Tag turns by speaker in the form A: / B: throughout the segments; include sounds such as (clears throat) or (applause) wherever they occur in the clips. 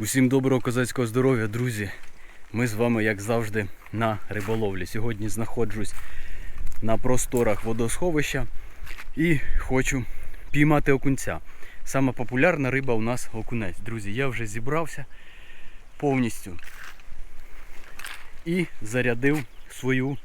A: Усім доброго козацького здоров'я, друзі. Ми з вами, як завжди, на риболовлі. Сьогодні знаходжусь на просторах водосховища і хочу піймати окунця. Сама популярна риба у нас окунець. Друзі, я вже зібрався повністю і зарядив свою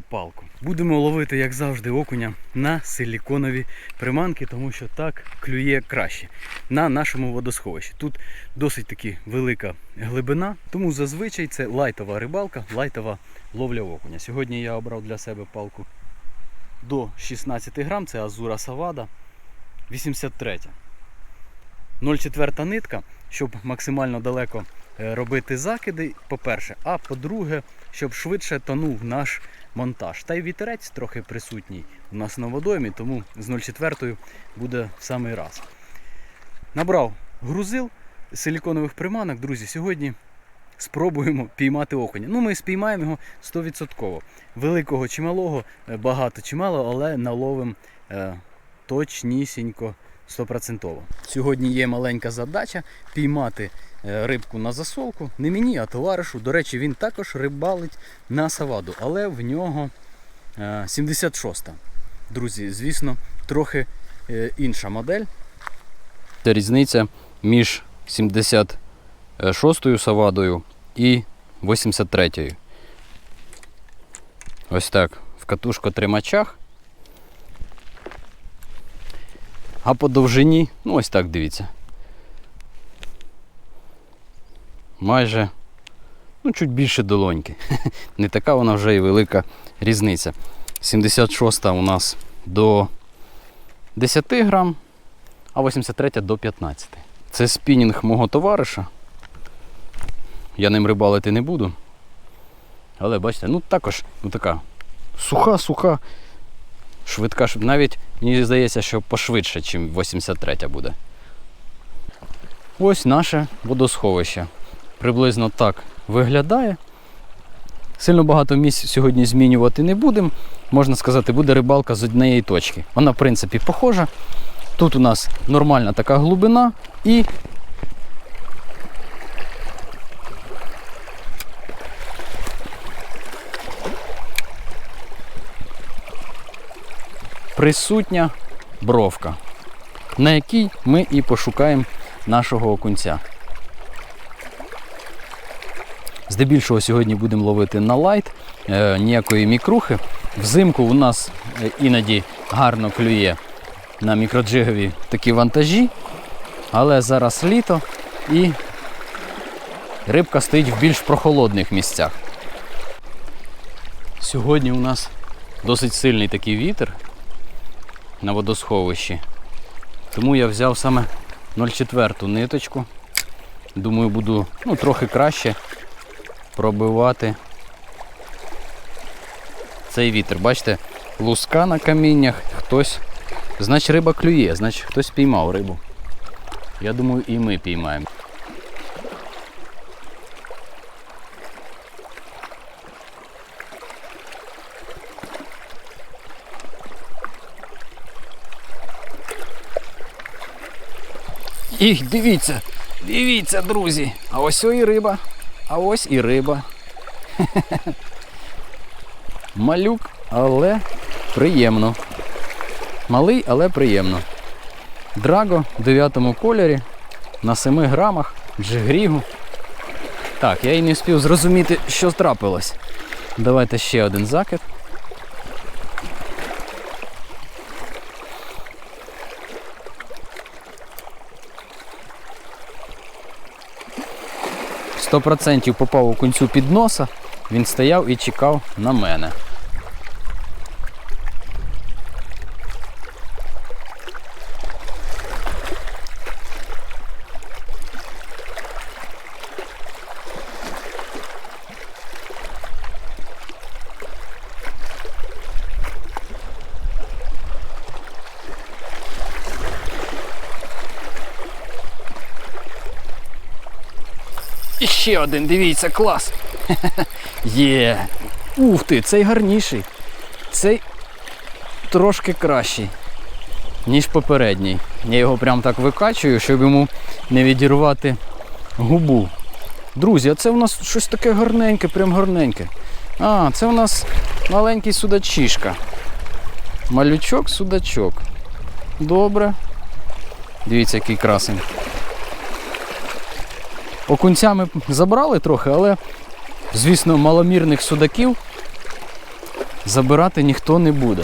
A: палку. Будемо ловити, як завжди, окуня на силіконові приманки, тому що так клює краще на нашому водосховищі. Тут досить таки велика глибина, тому зазвичай це лайтова рибалка, лайтова ловля окуня. Сьогодні я обрав для себе палку до 16 грам, це Азура Савада 83. 0,4 нитка, щоб максимально далеко е, робити закиди, по-перше, а по-друге, щоб швидше тонув наш монтаж. Та й вітерець трохи присутній у нас на водоймі, тому з 0,4 буде в самий раз. Набрав грузил силіконових приманок, друзі. Сьогодні спробуємо піймати окуня. Ну, ми спіймаємо його 100%. Великого чи малого, е, багато чи мало, але наловим е, точнісінько 100%. Сьогодні є маленька задача піймати рибку на засолку. Не мені, а товаришу. До речі, він також рибалить на саваду, але в нього е, 76-та. Друзі, звісно, трохи е, інша модель. Це різниця між 76-ю савадою і 83-ю. Ось так. В катушко-тримачах. А по довжині, ну ось так дивіться. Майже, ну, чуть більше долоньки. (laughs) Не така вона вже і велика різниця. 76 у нас до 10 грам, а 83 до 15. Це спінінг мого товариша. Я ним рибалити не буду. Але бачите, ну також ну, така суха-суха, швидка, навіть мені здається, що пошвидше, ніж 83 буде. Ось наше водосховище. Приблизно так виглядає. Сильно багато місць сьогодні змінювати не будемо. Можна сказати, буде рибалка з однієї точки. Вона, в принципі, похожа. Тут у нас нормальна така глибина і присутня бровка, на якій ми і пошукаємо нашого окунця. Здебільшого сьогодні будемо ловити на лайт, е, ніякої мікрухи. Взимку у нас е, іноді гарно клює на мікроджигові такі вантажі, але зараз літо і рибка стоїть в більш прохолодних місцях. Сьогодні у нас досить сильний такий вітер на водосховищі. Тому я взяв саме 0,4 ниточку. Думаю, буду ну, трохи краще пробивати цей вітер. Бачите, луска на каміннях, хтось. Значить риба клює, значить хтось піймав рибу. Я думаю, і ми піймаємо. І дивіться, дивіться, друзі. А ось і риба. А ось і риба. Малюк, але приємно. Малий, але приємно. Драго в 9 кольорі на 7 грамах джигрігу. Так, я і не встиг зрозуміти, що трапилось. Давайте ще один закид. Сто процентів попав у кінцю під носа, він стояв і чекав на мене. Ще один, дивіться, клас. (laughs) Є. Ух ти, цей гарніший. Цей трошки кращий, ніж попередній. Я його прям так викачую, щоб йому не відірвати губу. Друзі, а це у нас щось таке гарненьке, прям гарненьке. А, це у нас маленький судачишка. Малючок, судачок. Добре. Дивіться, який красень. Окунця ми забрали трохи, але, звісно, маломірних судаків забирати ніхто не буде.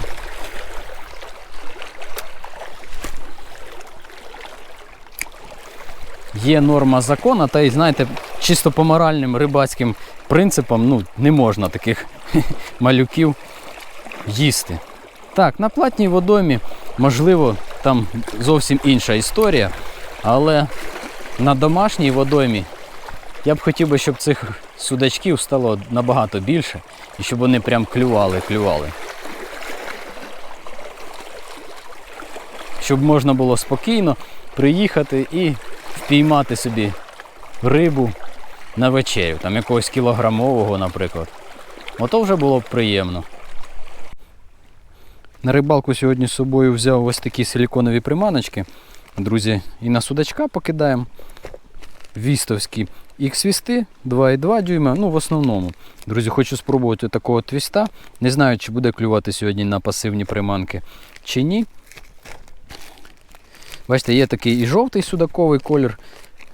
A: Є норма закону, та й знаєте, чисто по моральним рибацьким принципам ну, не можна таких (laughs) малюків їсти. Так, на платній водомі, можливо, там зовсім інша історія, але на домашній водоймі я б хотів би, щоб цих судачків стало набагато більше і щоб вони прям клювали, клювали. Щоб можна було спокійно приїхати і впіймати собі рибу на вечерю, там якогось кілограмового, наприклад. Ото вже було б приємно. На рибалку сьогодні з собою взяв ось такі силіконові приманочки. Друзі, і на судачка покидаємо. Вістовські X-вісти 2,2 дюйма, ну в основному. Друзі, хочу спробувати такого твіста. Не знаю, чи буде клювати сьогодні на пасивні приманки чи ні. Бачите, є такий і жовтий судаковий колір,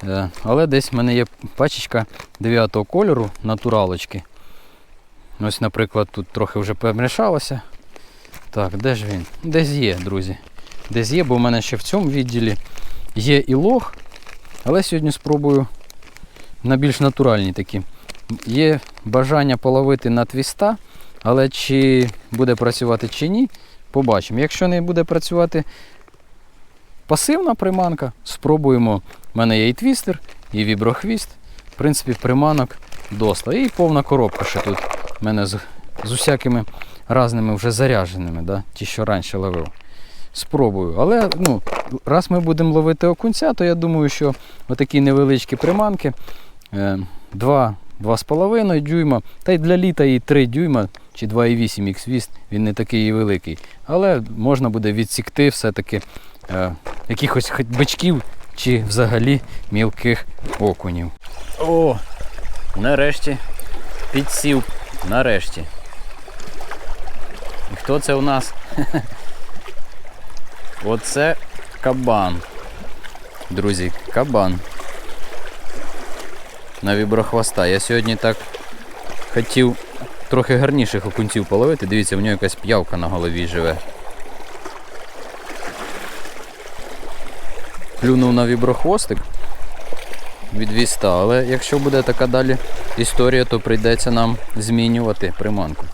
A: е, але десь в мене є пачечка 9 кольору натуралочки. Ось, наприклад, тут трохи вже помішалося. Так, де ж він? Десь є, друзі. Десь є, бо в мене ще в цьому відділі є і лог, але сьогодні спробую на більш натуральні такі. Є бажання половити на твіста, але чи буде працювати чи ні, побачимо. Якщо не буде працювати пасивна приманка, спробуємо. У мене є і твістер, і віброхвіст. В принципі, приманок доста. І повна коробка ще тут. У мене з, з усякими разними вже зарядженими, да? ті, що раніше ловив. Спробую. Але ну, раз ми будемо ловити окунця, то я думаю, що отакі невеличкі приманки. е, 2, 2,5 дюйма, та й для літа і 3 дюйма чи 2,8 X-Віст, він не такий і великий. Але можна буде відсікти все-таки е, якихось бичків чи взагалі мілких окунів. О, нарешті підсів. Нарешті. І хто це у нас? (laughs) Оце кабан. Друзі, кабан. На віброхвоста. Я сьогодні так хотів трохи гарніших окунців половити. Дивіться, в нього якась п'явка на голові живе. Плюнув на віброхвостик від віста, але якщо буде така далі історія, то прийдеться нам змінювати приманку.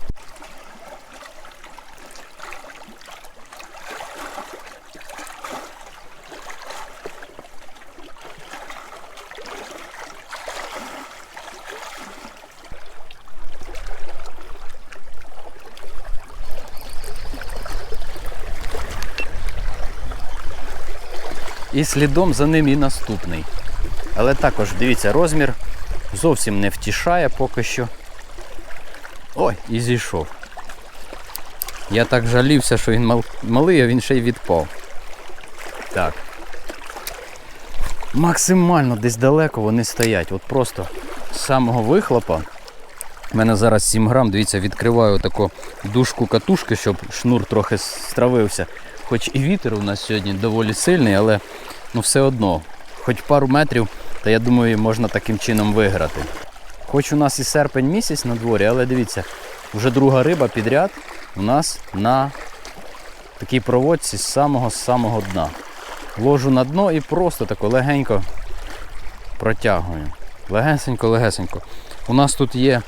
A: І слідом за ним і наступний. Але також, дивіться, розмір зовсім не втішає поки що. Ой, і зійшов. Я так жалівся, що він мал- малий, а він ще й відпав. Так. Максимально десь далеко вони стоять. От просто з самого вихлопа. У мене зараз 7 грам, дивіться, відкриваю таку дужку катушки, щоб шнур трохи стравився. Хоч і вітер у нас сьогодні доволі сильний, але ну все одно, хоч пару метрів, то я думаю, можна таким чином виграти. Хоч у нас і серпень місяць на дворі, але дивіться, вже друга риба підряд у нас на такій проводці з самого-самого дна. Ложу на дно і просто тако легенько протягую. Легесенько, легесенько. У нас тут є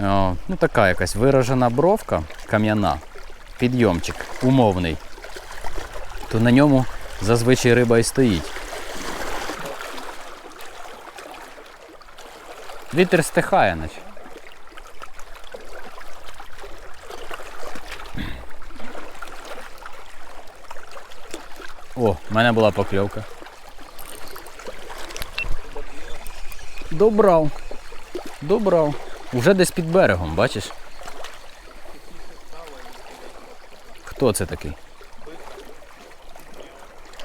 A: о, ну, така якась виражена бровка кам'яна, підйомчик умовний. То на ньому зазвичай риба і стоїть. Вітер стихає, наче. О, в мене була покльовка. Добрав. Добрав. Уже десь під берегом, бачиш? Хто це такий?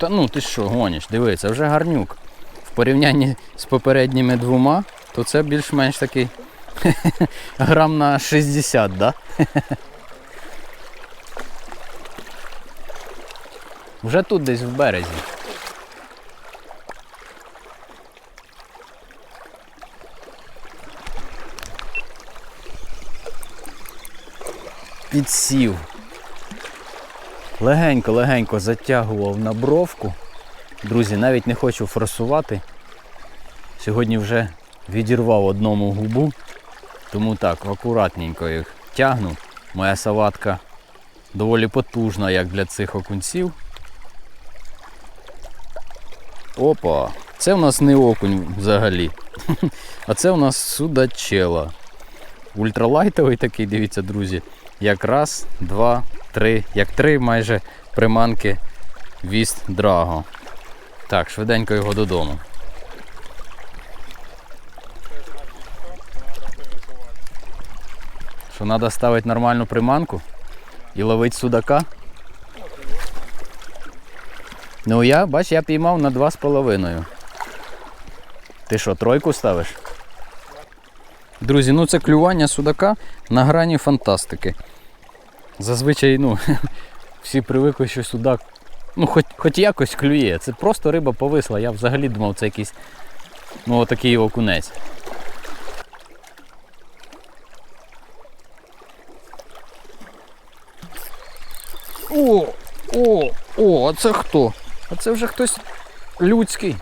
A: Та ну ти що, гониш, диви, це вже гарнюк. в порівнянні з попередніми двома, то це більш-менш такий (laughs) грам на 60, да? (laughs) Вже тут десь в березі. Підсів. Легенько-легенько затягував на бровку. Друзі, навіть не хочу форсувати. Сьогодні вже відірвав одному губу, тому так, акуратненько їх тягну. Моя саватка доволі потужна, як для цих окунців. Опа! Це в нас не окунь взагалі. (laughs) А це в нас судачела. Ультралайтовий такий, дивіться, друзі. Як раз, два, три, як три майже приманки віст драго. Так, швиденько його додому. Що треба ставити нормальну приманку і ловити судака. Ну я, бач, я піймав на 2,5. Ти що, тройку ставиш? Друзі, ну це клювання судака на грані фантастики. Зазвичай, ну, (laughs) всі привикли, що судак, ну, хоч, хоч якось клює. Це просто риба повисла. Я взагалі думав, це якийсь, ну, отакий окунець. О, о, о, а це хто? А це вже хтось людський.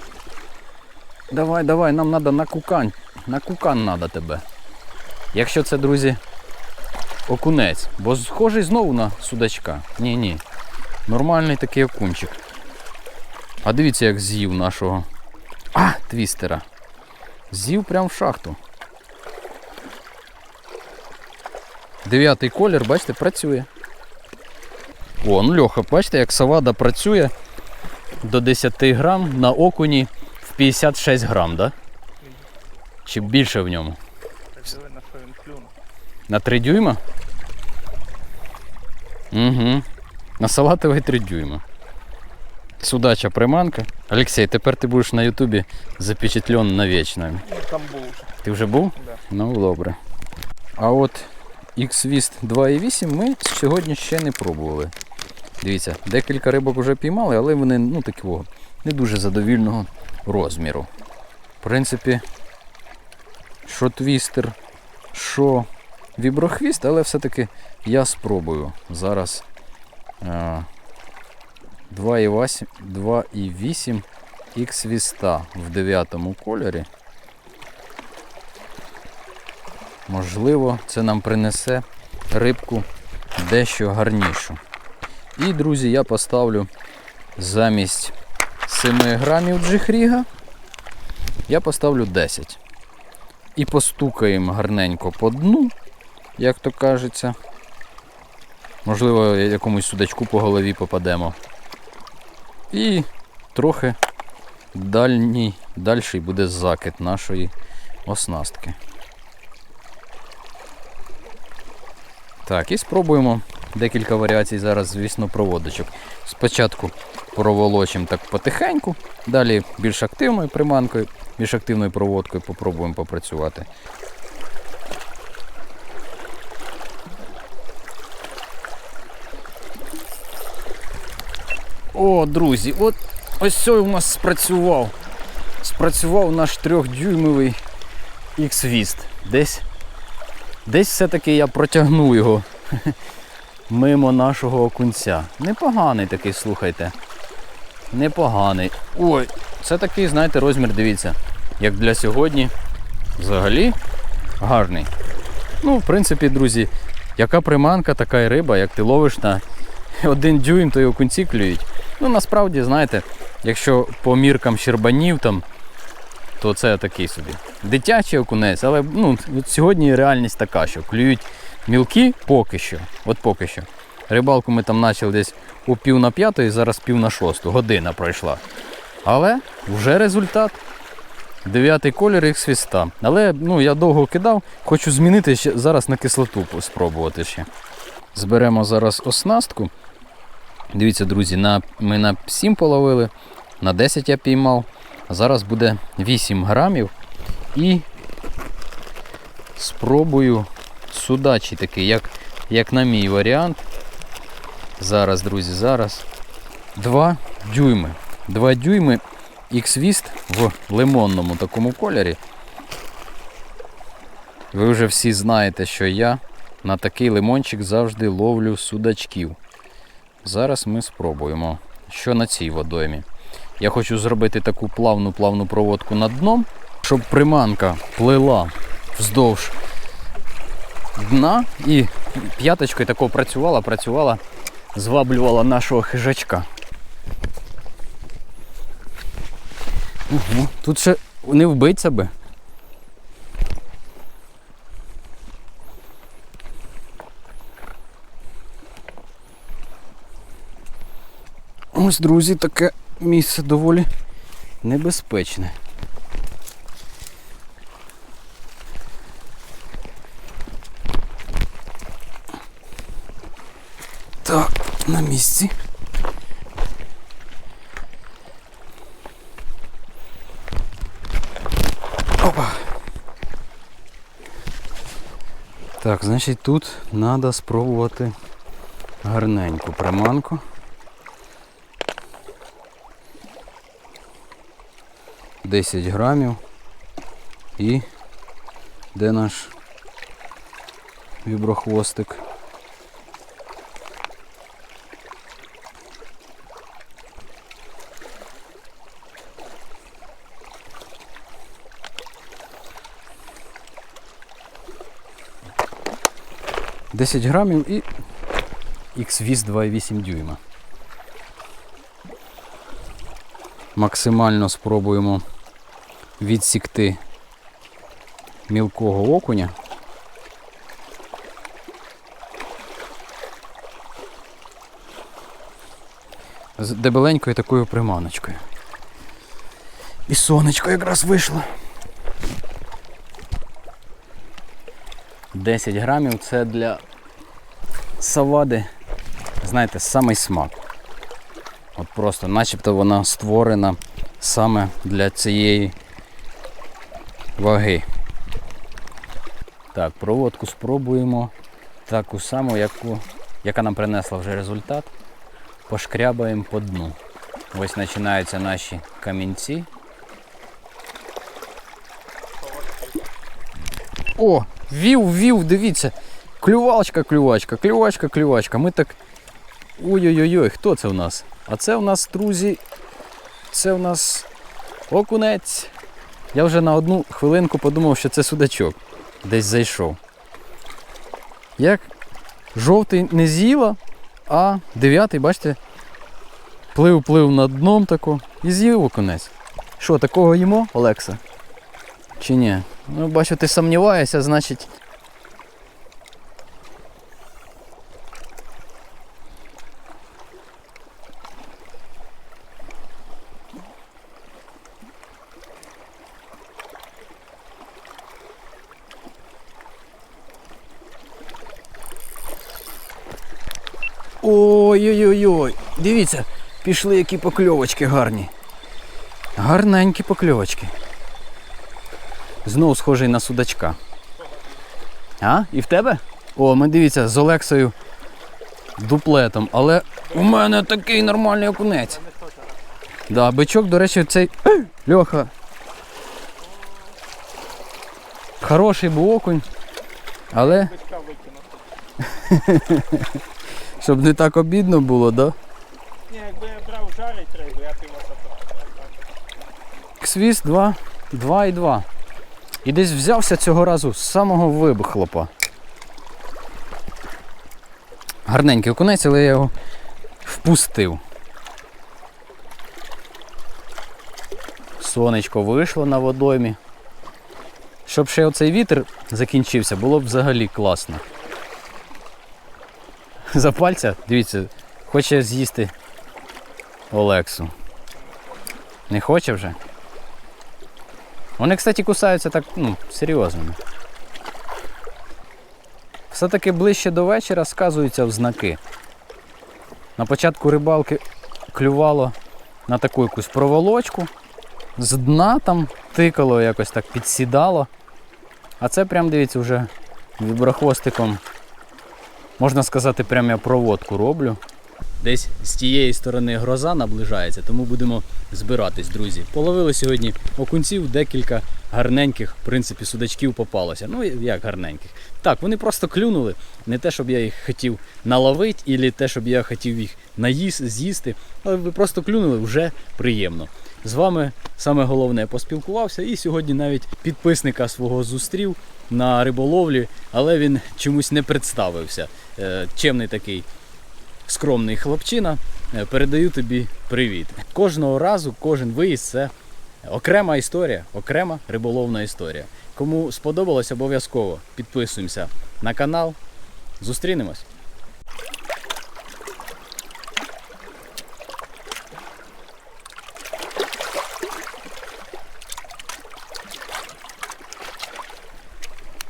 A: Давай, давай, нам треба на кукань. На кукан треба тебе. Якщо це, друзі, окунець. Бо схожий знову на судачка. Ні, ні. Нормальний такий окунчик. А дивіться, як з'їв нашого. А, твістера. З'їв прям в шахту. Дев'ятий колір, бачите, працює. О, ну Льоха, бачите, як савада працює до 10 грам на окуні в 56 грам, да? Чи більше в ньому?
B: На
A: 3 дюйма? Угу. На салатовий 3 дюйма. Судача приманка. Олексій, тепер ти будеш на Ютубі запечатлен навічно.
B: Там був вже.
A: Ти вже був?
B: Да.
A: Ну, добре. А от X-Vist 2.8 ми сьогодні ще не пробували. Дивіться, декілька рибок вже піймали, але вони ну, такого не дуже задовільного розміру. В принципі, що твістер, що віброхвіст, але все-таки я спробую зараз 2,8 2,8 X-Vista в 9 кольорі. Можливо, це нам принесе рибку дещо гарнішу. І, друзі, я поставлю замість 7 грамів джихріга, я поставлю 10. І постукаємо гарненько по дну, як то кажеться. Можливо, якомусь судачку по голові попадемо. І трохи дальній, дальший буде закид нашої оснастки. Так, і спробуємо декілька варіацій зараз, звісно, проводочок. Спочатку проволочимо так потихеньку, далі більш активною приманкою, більш активною проводкою попробуємо попрацювати. О, друзі, от ось це у нас спрацював. Спрацював наш трьохдюймовий X-Vist. Десь Десь все-таки я протягнув його (laughs) мимо нашого окунця. Непоганий такий, слухайте. Непоганий. Ой, це такий, знаєте, розмір, дивіться, як для сьогодні. Взагалі гарний. Ну, в принципі, друзі, яка приманка, така і риба, як ти ловиш на (laughs) один дюйм, то й окунці клюють. Ну, насправді, знаєте, якщо по міркам щербанів там то це такий собі. Дитячий окунець, але ну, от сьогодні реальність така, що клюють мілкі поки що. От поки що. Рибалку ми там почали десь у пів на п'ятої, зараз пів на шосту. Година пройшла. Але вже результат. Дев'ятий колір їх свіста. Але ну, я довго кидав, хочу змінити ще зараз на кислоту спробувати ще. Зберемо зараз оснастку. Дивіться, друзі, на, ми на 7 половили, на 10 я піймав. Зараз буде 8 грамів. І спробую судачий такий, як, як на мій варіант. Зараз, друзі, зараз. 2 дюйми. 2 дюйми X-Wist в лимонному такому кольорі. Ви вже всі знаєте, що я на такий лимончик завжди ловлю судачків. Зараз ми спробуємо, що на цій водоймі. Я хочу зробити таку плавну плавну проводку над дном, щоб приманка плила вздовж дна і п'яточкою тако працювала, працювала, зваблювала нашого хижачка. Угу. Тут ще не вбиться би. Ось, друзі, таке місце доволі небезпечне. Так, на місці. Опа. Так, значить тут треба спробувати гарненьку приманку. 10 грамів. І де наш віброхвостик? Десять грамів і X-Viz 2,8 дюйма. Максимально спробуємо відсікти мілкого окуня. З дебеленькою такою приманочкою. І сонечко якраз вийшло. 10 грамів це для савади, знаєте, самий смак. От просто начебто вона створена саме для цієї ваги. Так, проводку спробуємо таку саму, яку, яка нам принесла вже результат. Пошкрябаємо по дну. Ось починаються наші камінці. О, вів, вів, дивіться. Клювачка, клювачка, клювачка, клювачка. Ми так. Ой-ой-ой, хто це у нас? А це у нас, друзі, це у нас окунець. Я вже на одну хвилинку подумав, що це судачок. Десь зайшов. Як жовтий не з'їла, а дев'ятий, бачите, плив-плив над дном тако і з'їв окунець. Що, такого їмо, Олекса? Чи ні? Ну, бачу, ти сумніваєшся, значить. Ой-ой-ой, дивіться, пішли які покльовочки гарні. Гарненькі покльовочки. Знову схожий на судачка. А? І в тебе? О, ми дивіться, з Олексою дуплетом. Але у мене такий нормальний окунець. Да, бичок, до речі, цей. (clears throat) Льоха. Хороший був окунь. Але. (laughs) щоб не так обідно було, да?
B: Ні, якби я брав жарить рибу, я б його забрав.
A: Ксвіс 2, 2 і 2. І десь взявся цього разу з самого вибухлопа. Гарненький окунець, але я його впустив. Сонечко вийшло на водоймі. Щоб ще оцей вітер закінчився, було б взагалі класно. (laughs) За пальця, дивіться, хоче з'їсти Олексу. Не хоче вже? Вони, кстати, кусаються так, ну, серйозно. Все-таки ближче до вечора сказуються в знаки. На початку рибалки клювало на таку якусь проволочку з дна там тикало, якось так підсідало. А це прям дивіться вже віброхвостиком. Можна сказати, прям я проводку роблю. Десь з тієї сторони гроза наближається, тому будемо збиратись, друзі. Половили сьогодні окунців, декілька гарненьких, в принципі, судачків попалося. Ну, як гарненьких. Так, вони просто клюнули. Не те, щоб я їх хотів наловити, і те, щоб я хотів їх наїс, з'їсти. Але ви просто клюнули вже приємно. З вами саме головне поспілкувався і сьогодні навіть підписника свого зустрів на риболовлі, але він чомусь не представився. Е, Чемний такий скромний хлопчина. Е, Передаю тобі привіт. Кожного разу, кожен виїзд це окрема історія, окрема риболовна історія. Кому сподобалось, обов'язково підписуємося на канал. Зустрінемось.